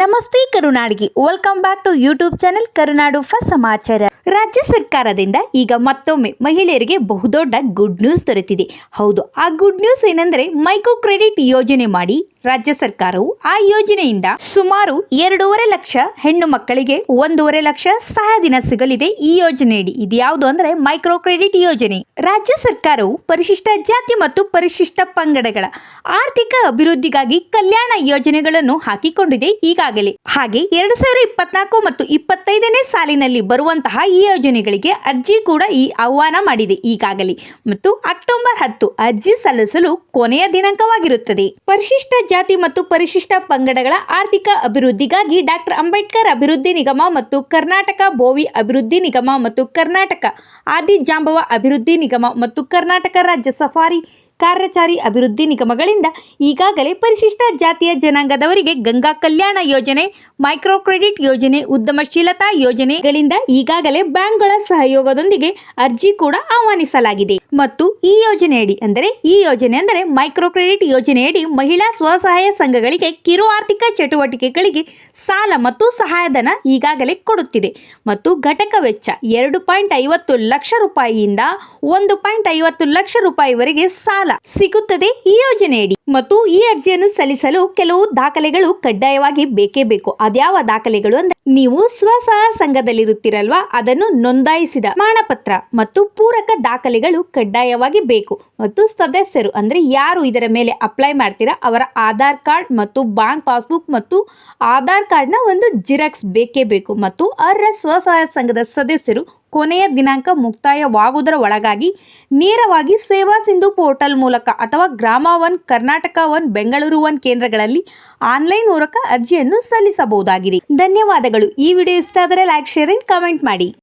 నమస్తే కరుణాడికి. Welcome back to YouTube channel Karunadu for సమాచారం. ರಾಜ್ಯ ಸರ್ಕಾರದಿಂದ ಈಗ ಮತ್ತೊಮ್ಮೆ ಮಹಿಳೆಯರಿಗೆ ಬಹುದೊಡ್ಡ ಗುಡ್ ನ್ಯೂಸ್ ದೊರೆತಿದೆ. ಹೌದು, ಆ ಗುಡ್ ನ್ಯೂಸ್ ಏನಂದ್ರೆ ಮೈಕ್ರೋ ಕ್ರೆಡಿಟ್ ಯೋಜನೆ ಮಾಡಿ ರಾಜ್ಯ ಸರ್ಕಾರವು ಆ ಯೋಜನೆಯಿಂದ ಸುಮಾರು ಎರಡೂವರೆ ಲಕ್ಷ ಹೆಣ್ಣು ಮಕ್ಕಳಿಗೆ ಒಂದೂವರೆ ಲಕ್ಷ ಸಹಾಯಧನ ಸಿಗಲಿದೆ ಈ ಯೋಜನೆಯಡಿ. ಇದು ಯಾವುದು ಅಂದ್ರೆ ಮೈಕ್ರೋ ಕ್ರೆಡಿಟ್ ಯೋಜನೆ. ರಾಜ್ಯ ಸರ್ಕಾರವು ಪರಿಶಿಷ್ಟ ಜಾತಿ ಮತ್ತು ಪರಿಶಿಷ್ಟ ಪಂಗಡಗಳ ಆರ್ಥಿಕ ಅಭಿವೃದ್ಧಿಗಾಗಿ ಕಲ್ಯಾಣ ಯೋಜನೆಗಳನ್ನು ಹಾಕಿಕೊಂಡಿದೆ ಈಗಾಗಲೇ. ಹಾಗೆ ಎರಡು ಸಾವಿರ ಇಪ್ಪತ್ನಾಲ್ಕು ಮತ್ತು ಇಪ್ಪತ್ತೈದನೇ ಸಾಲಿನಲ್ಲಿ ಬರುವಂತಹ ಯೋಜನೆಗಳಿಗೆ ಅರ್ಜಿ ಕೂಡ ಈ ಆಹ್ವಾನ ಮಾಡಿದೆ. ಈಗಾಗಲೇ ಮತ್ತು ಅಕ್ಟೋಬರ್ ಹತ್ತು ಅರ್ಜಿ ಸಲ್ಲಿಸಲು ಕೊನೆಯ ದಿನಾಂಕವಾಗಿರುತ್ತದೆ. ಪರಿಶಿಷ್ಟ ಜಾತಿ ಮತ್ತು ಪರಿಶಿಷ್ಟ ಪಂಗಡಗಳ ಆರ್ಥಿಕ ಅಭಿವೃದ್ಧಿಗಾಗಿ ಡಾಕ್ಟರ್ ಅಂಬೇಡ್ಕರ್ ಅಭಿವೃದ್ಧಿ ನಿಗಮ ಮತ್ತು ಕರ್ನಾಟಕ ಬೋವಿ ಅಭಿವೃದ್ಧಿ ನಿಗಮ ಮತ್ತು ಕರ್ನಾಟಕ ಆದಿ ಜಾಂಬವ ಅಭಿವೃದ್ಧಿ ನಿಗಮ ಮತ್ತು ಕರ್ನಾಟಕ ರಾಜ್ಯ ಸಫಾರಿ ಕಾರ್ಯಚಾರಿ ಅಭಿವೃದ್ಧಿ ನಿಗಮಗಳಿಂದ ಈಗಾಗಲೇ ಪರಿಶಿಷ್ಟ ಜಾತಿಯ ಜನಾಂಗದವರಿಗೆ ಗಂಗಾ ಕಲ್ಯಾಣ ಯೋಜನೆ ಮೈಕ್ರೋ ಕ್ರೆಡಿಟ್ ಯೋಜನೆ, ಉದ್ಯಮಶೀಲತಾ ಯೋಜನೆಗಳಿಂದ ಈಗಾಗಲೇ ಬ್ಯಾಂಕ್ಗಳ ಸಹಯೋಗದೊಂದಿಗೆ ಅರ್ಜಿ ಕೂಡ ಆಹ್ವಾನಿಸಲಾಗಿದೆ. ಮತ್ತು ಈ ಯೋಜನೆಯಡಿ ಅಂದರೆ, ಈ ಯೋಜನೆ ಅಂದರೆ ಮೈಕ್ರೋ ಕ್ರೆಡಿಟ್ ಯೋಜನೆಯಡಿ ಮಹಿಳಾ ಸ್ವಸಹಾಯ ಸಂಘಗಳಿಗೆ ಕಿರು ಆರ್ಥಿಕ ಚಟುವಟಿಕೆಗಳಿಗೆ ಸಾಲ ಮತ್ತು ಸಹಾಯಧನ ಈಗಾಗಲೇ ಕೊಡುತ್ತಿದೆ. ಮತ್ತು ಘಟಕ ವೆಚ್ಚ ಎರಡು ಪಾಯಿಂಟ್ ಐವತ್ತು ಲಕ್ಷ ರೂಪಾಯಿಯಿಂದ ಒಂದು ಪಾಯಿಂಟ್ ಐವತ್ತು ಲಕ್ಷ ರೂಪಾಯಿವರೆಗೆ ಸಾಲ ಸಿಗುತ್ತದೆ. ಈ ಯೋಜನೆಯಡಿ ಮತ್ತು ಈ ಅರ್ಜಿಯನ್ನು ಸಲ್ಲಿಸಲು ಕೆಲವು ದಾಖಲೆಗಳು ಕಡ್ಡಾಯವಾಗಿ ಬೇಕೇ ಬೇಕು. ಅದ್ಯಾವ ದಾಖಲೆಗಳು ಅಂದ್ರೆ ನೀವು ಸ್ವಸಹಾಯ ಸಂಘದಲ್ಲಿರುತ್ತೀರಲ್ವಾ ಅದನ್ನು ನೋಂದಾಯಿಸಿದ ಪ್ರಮಾಣಪತ್ರ ಮತ್ತು ಪೂರಕ ದಾಖಲೆಗಳು ಕಡ್ಡಾಯವಾಗಿ ಬೇಕು. ಮತ್ತು ಸದಸ್ಯರು, ಅಂದರೆ ಯಾರು ಇದರ ಮೇಲೆ ಅಪ್ಲೈ ಮಾಡ್ತೀರಾ, ಅವರ ಆಧಾರ್ ಕಾರ್ಡ್ ಮತ್ತು ಬ್ಯಾಂಕ್ ಪಾಸ್ಬುಕ್ ಮತ್ತು ಆಧಾರ್ ಕಾರ್ಡ್ನ ಒಂದು ಜಿರಾಕ್ಸ್ ಬೇಕೇ ಬೇಕು. ಮತ್ತು ಅರ್ಹ ಸ್ವಸಹಾಯ ಸಂಘದ ಸದಸ್ಯರು, ಕೊನೆಯ ದಿನಾಂಕ ಮುಕ್ತಾಯವಾಗುವುದರ ಒಳಗಾಗಿ ನೇರವಾಗಿ ಸೇವಾ ಸಿಂಧು ಪೋರ್ಟಲ್ ಮೂಲಕ ಅಥವಾ Grama one, Karnataka one, Bengaluru one ಕೇಂದ್ರಗಳಲ್ಲಿ ಆನ್ಲೈನ್ ಮೂಲಕ ಅರ್ಜಿಯನ್ನು ಸಲ್ಲಿಸಬಹುದಾಗಿದೆ. ಧನ್ಯವಾದಗಳು. ಈ ವಿಡಿಯೋ ಇಷ್ಟ ಆದರೆ ಲೈಕ್ ಶೇರ್ ಅಂಡ್ ಕಮೆಂಟ್ ಮಾಡಿ.